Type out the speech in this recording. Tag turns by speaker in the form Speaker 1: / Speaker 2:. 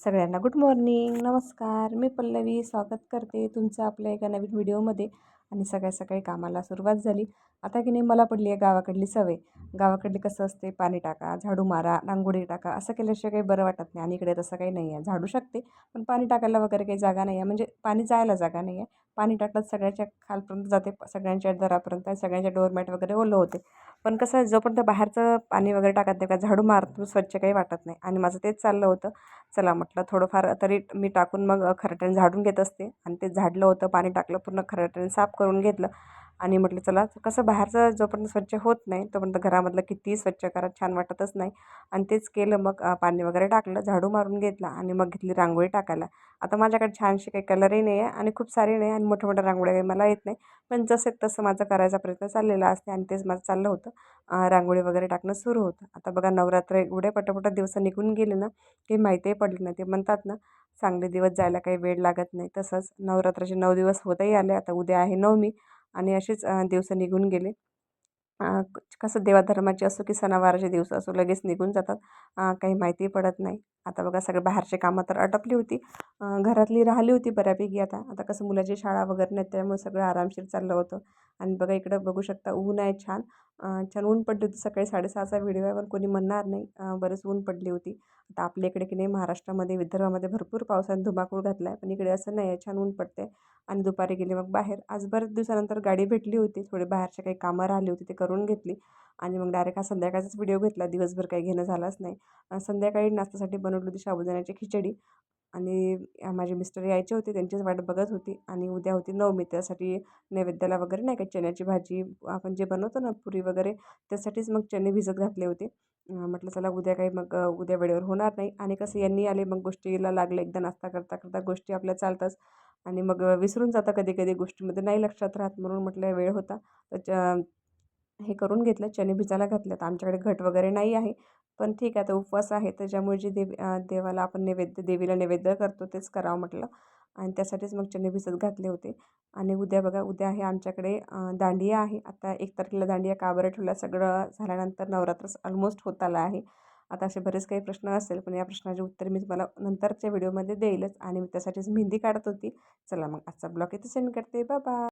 Speaker 1: सगळ्यांना good morning. नमस्कार. मी पल्लवी स्वागत करते तुमचं आपल्या एका नवीन व्हिडिओमध्ये आणि सगळ्या सकाळी कामाला सुरुवात झाली. आता की नाही मला पडली आहे गावाकडली सवय. गावाकडली कसं असते? पाणी टाका झाडू मारा रांगोळी टाका असं केल्याशिवाय काही बरं वाटत नाही आणि इकडे तसं काही नाही आहे. झाडू शकते पण पाणी टाकायला वगैरे काही जागा नाही आहे. म्हणजे पाणी जायला जागा नाही आहे. पाणी टाकलं सगळ्याच्या खालपर्यंत जाते सगळ्यांच्या दरापर्यंत सगळ्यांच्या डोरमॅट वगैरे ओलं होते. पण कसं आहे जोपर्यंत बाहेरचं पाणी वगैरे टाकत नाही का झाडू मारतो स्वच्छ काही वाटत नाही. आणि माझं तेच चाललं होतं. चला म्हटलं थोडंफार तरी मी टाकून मग खरट्याने झाडून घेत असते. आणि ते झाडलं होतं पाणी टाकलं पूर्ण खराट्याने साफ करून घेतलं. आणि म्हटलं चला कसं बाहेरचं जोपर्यंत स्वच्छ होत नाही तोपर्यंत घरामधलं कितीही स्वच्छ करा छान वाटतच नाही. आणि तेच केलं मग पाणी वगैरे टाकलं झाडू मारून घेतला आणि मग घेतली रांगोळी टाकायला. आता माझ्याकडे छानशी काही कलरही नाही आहे आणि खूप सारे नाही आणि मोठ्या मोठ्या रांगोळ्या काही मला येत नाही. पण जसं तसं माझं करायचा प्रयत्न चाललेला असते आणि तेच माझं चाललं होतं. रांगोळी वगैरे टाकणं सुरू होतं. आता बघा नवरात्र एवढे पटापट दिवस निघून गेले ना ते माहितीही पडलं नाही. ते म्हणतात ना चांगले दिवस जायला काही वेळ लागत नाही. तसंच नवरात्राचे नऊ दिवस होतही आले. आता उद्या आहे नवमी. आणि असेच दिवस निघून गेले. कसं देवाधर्माचे असो की सणावाराचे दिवस असो लगेच निघून जातात. काही माहिती पडत नाही. आता बघा सगळे बाहेरचे कामं तर अटपली होती. घरातली राहिली होती बऱ्यापैकी आता. आता कसं मुलाची शाळा वगैरे नाही त्यामुळे सगळं आरामशीर चाललं होतं. आणि बघा इकडं बघू शकता ऊन आहे छान. छान ऊन पडली होती सकाळी साडेसहाचा व्हिडिओ आहे पण कोणी म्हणणार नाही. बरंच ऊन पडली होती. आता आपल्या इकडे की नाही महाराष्ट्रामध्ये विदर्भामध्ये भरपूर पावसाने धुमाकूळ घातला आहे पण इकडे असं नाही आहे छान ऊन पडते आणि दुपारी गेले मग बाहेर. आज बऱ्याच दिवसानंतर गाडी भेटली होती. थोडी बाहेरचे काही कामं राहिली होती ते करून घेतली. आणि मग डायरेक्ट हा संध्याकाळचाच व्हिडिओ घेतला. दिवसभर काही घेणं झालाच नाही. संध्याकाळी नाश्त्यासाठी बनवली होती साबुदाण्याची खिचडी. आणि माझे मिस्टर यायचे होते त्यांचीच वाट बघत होती आणि उद्या होती नवमी त्यासाठी नैवेद्याला वगैरे नाही का चण्याची भाजी आपण जे बनवतो ना पुरी वगैरे त्यासाठीच मग चणे भिजत घातले होते. म्हटलं चला उद्या काही मग उद्या वेळेवर होणार नाही आणि कसं यांनी आले मग गोष्टीला लागले एकदा नाश्ता करता करता गोष्टी आपल्या चालतात आणि मग विसरून जाता कधी कधी गोष्टीमध्ये नाही लक्षात राहत म्हणून म्हटलं वेळ होता तर हे करून घेतलं चणे भिजायला घातलं तर आमच्याकडे घट वगैरे नाही आहे पण ठीक आहे आता उपवास आहे त्याच्यामुळे जे देव देवाला आपण नैवेद्य देवीला नैवेद्य करतो तेच करावं म्हटलं. आणि त्यासाठीच मग चणे भिजत घातले होते. आणि उद्या बघा उद्या आहे आमच्याकडे दांडिया आहे. आता एक तारखेला दांडिया का बरं ठेवला? सगळं झाल्यानंतर नवरात्र ऑलमोस्ट होत आला आहे. आता असे बरेच काही प्रश्न असेल पण या प्रश्नाचे उत्तर मी तुम्हाला नंतरच्या व्हिडिओमध्ये देईलच. आणि मी त्यासाठीच मेहंदी काढत होती. चला मग आजचा ब्लॉग इथे सेंड करते. बाबा